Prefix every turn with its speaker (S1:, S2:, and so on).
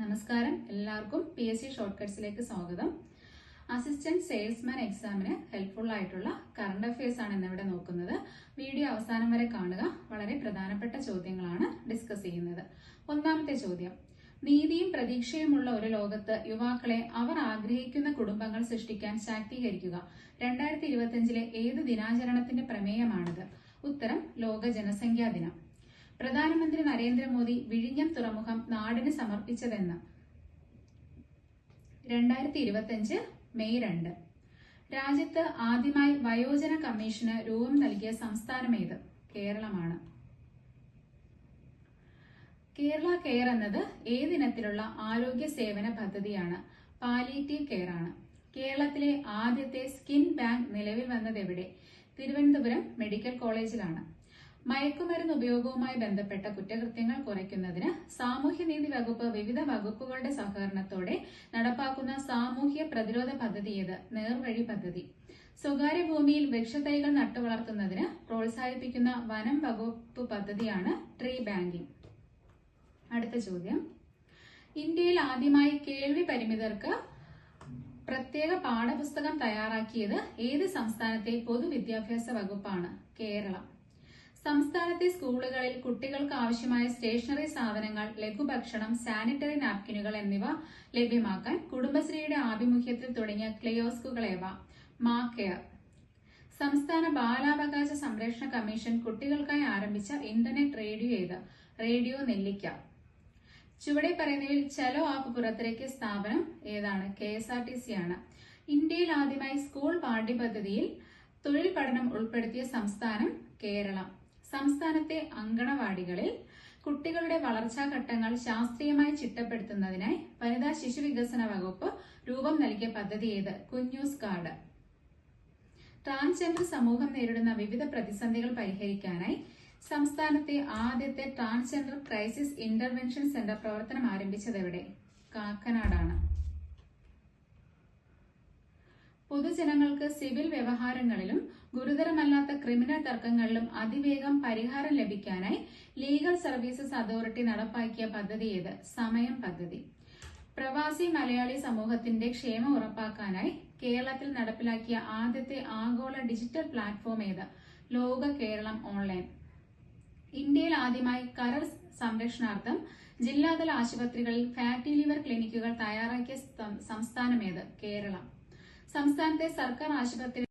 S1: നമസ്കാരം. എല്ലാവർക്കും P S C short കട്ട്സിലേക്ക് സ്വാഗതം. അസിസ്റ്റന്റ് സെയിൽസ്മാൻ എക്സാമിന് ഹെൽപ്ഫുൾ ആയിട്ടുള്ള കറണ്ട് അഫയേഴ്സ് ആണ് ഇന്നിവിടെ നോക്കുന്നത്. വീഡിയോ അവസാനം വരെ കാണുക. വളരെ പ്രധാനപ്പെട്ട ചോദ്യങ്ങളാണ് ഡിസ്കസ് ചെയ്യുന്നത്. ഒന്നാമത്തെ ചോദ്യം. നീതിയും പ്രതീക്ഷയുമുള്ള ഒരു ലോകത്ത് യുവാക്കളെ അവർ ആഗ്രഹിക്കുന്ന കുടുംബങ്ങൾ സൃഷ്ടിക്കാൻ ശാക്തീകരിക്കുക. രണ്ടായിരത്തി ഇരുപത്തിയഞ്ചിലെ ഏത് ദിനാചരണത്തിന്റെ പ്രമേയമാണിത്? ഉത്തരം ലോക ജനസംഖ്യാ ദിനം. പ്രധാനമന്ത്രി നരേന്ദ്രമോദി വിഴിഞ്ഞം തുറമുഖം നാടിന് സമർപ്പിച്ചതെന്ന്. രണ്ടായിരത്തി ഇരുപത്തിയഞ്ച് മെയ് രണ്ട്. രാജ്യത്ത് ആദ്യമായി വയോജന കമ്മീഷന് രൂപം നൽകിയ സംസ്ഥാനമേത് കേരളമാണ്. കേരള കെയർ എന്നത് ഏതിനത്തിലുള്ള ആരോഗ്യ സേവന പദ്ധതിയാണ്. പാലിയേറ്റീവ് കെയർ ആണ്. കേരളത്തിലെ ആദ്യത്തെ സ്കിൻ ബാങ്ക് നിലവിൽ വന്നത് എവിടെ? തിരുവനന്തപുരം മെഡിക്കൽ കോളേജിലാണ്. മയക്കുമരുന്ന് ഉപയോഗവുമായി ബന്ധപ്പെട്ട കുറ്റകൃത്യങ്ങൾ കുറയ്ക്കുന്നതിന് സാമൂഹ്യനീതി വകുപ്പ് വിവിധ വകുപ്പുകളുടെ സഹകരണത്തോടെ നടപ്പാക്കുന്ന സാമൂഹ്യ പ്രതിരോധ പദ്ധതി ഏത്? നേർവഴി പദ്ധതി. സ്വകാര്യ ഭൂമിയിൽ വൃക്ഷത്തൈകൾ നട്ടുവളർത്തുന്നതിന് പ്രോത്സാഹിപ്പിക്കുന്ന വനം വകുപ്പ് പദ്ധതിയാണ് ട്രീ ബാങ്കിംഗ് അടുത്ത ചോദ്യം. ഇന്ത്യയിൽ ആദ്യമായി കേൾവി പരിമിതർക്ക് പ്രത്യേക പാഠപുസ്തകം തയ്യാറാക്കിയത് ഏത് സംസ്ഥാനത്തെ പൊതുവിദ്യാഭ്യാസ വകുപ്പാണ്? കേരളം. സംസ്ഥാനത്തെ സ്കൂളുകളിൽ കുട്ടികൾക്ക് ആവശ്യമായ സ്റ്റേഷനറി സാധനങ്ങൾ ലഘുഭക്ഷണം സാനിറ്ററി നാപ്കിനുകൾ എന്നിവ ലഭ്യമാക്കാൻ കുടുംബശ്രീയുടെ ആഭിമുഖ്യത്തിൽ തുടങ്ങിയ ക്ലിയോസ്കുകളേവ മാ കെയർ സംസ്ഥാന ബാലാവകാശ സംരക്ഷണ കമ്മീഷൻ കുട്ടികൾക്കായി ആരംഭിച്ച ഇന്റർനെറ്റ് റേഡിയോ ഏത്? റേഡിയോ നെല്ലിക്ക. ചുവടെ പറയുന്നതിൽ ചലോ ആപ്പ് പുറത്തിറക്കിയ സ്ഥാപനം ഏതാണ്? K S R T C ആണ്. ഇന്ത്യയിൽ ആദ്യമായി സ്കൂൾ പാഠ്യപദ്ധതിയിൽ തൊഴിൽ പഠനം ഉൾപ്പെടുത്തിയ സംസ്ഥാനം കേരളം. സംസ്ഥാനത്തെ അങ്കണവാടികളിൽ കുട്ടികളുടെ വളർച്ചാ ഘട്ടങ്ങൾ ശാസ്ത്രീയമായി ചിട്ടപ്പെടുത്തുന്നതിനായി വനിതാ ശിശു വികസന വകുപ്പ് രൂപം നൽകിയ പദ്ധതി ഏത്? കുഞ്ഞൂസ് കാർഡ് ട്രാൻസ്ജെൻഡർ സമൂഹം നേരിടുന്ന വിവിധ പ്രതിസന്ധികൾ പരിഹരിക്കാനായി സംസ്ഥാനത്തെ ആദ്യത്തെ ട്രാൻസ്ജെൻഡർ ക്രൈസിസ് ഇന്റർവെൻഷൻ സെന്റർ പ്രവർത്തനം ആരംഭിച്ചതെവിടെ? കാക്കനാടാണ്. പൊതുജനങ്ങൾക്ക് സിവിൽ വ്യവഹാരങ്ങളിലും ഗുരുതരമല്ലാത്ത ക്രിമിനൽ തർക്കങ്ങളിലും അതിവേഗം പരിഹാരം ലഭിക്കാനായി ലീഗൽ സർവീസസ് അതോറിറ്റി നടപ്പാക്കിയ പദ്ധതി ഏത്? സമയം പദ്ധതി. പ്രവാസി മലയാളി സമൂഹത്തിന്റെ ക്ഷേമം ഉറപ്പാക്കാനായി കേരളത്തിൽ നടപ്പിലാക്കിയ ആദ്യത്തെ ആഗോള ഡിജിറ്റൽ പ്ലാറ്റ്ഫോം ഏത്? ലോക കേരളം ഓൺലൈൻ. ഇന്ത്യയിൽ ആദ്യമായി കരൾ സംരക്ഷണാർത്ഥം ജില്ലാതല ആശുപത്രികളിൽ ഫാറ്റി ലിവർ ക്ലിനിക്കുകൾ തയ്യാറാക്കിയ സംസ്ഥാനമേത് കേരളം. സംസ്ഥാനത്തെ സർക്കാർ ആശുപത്രി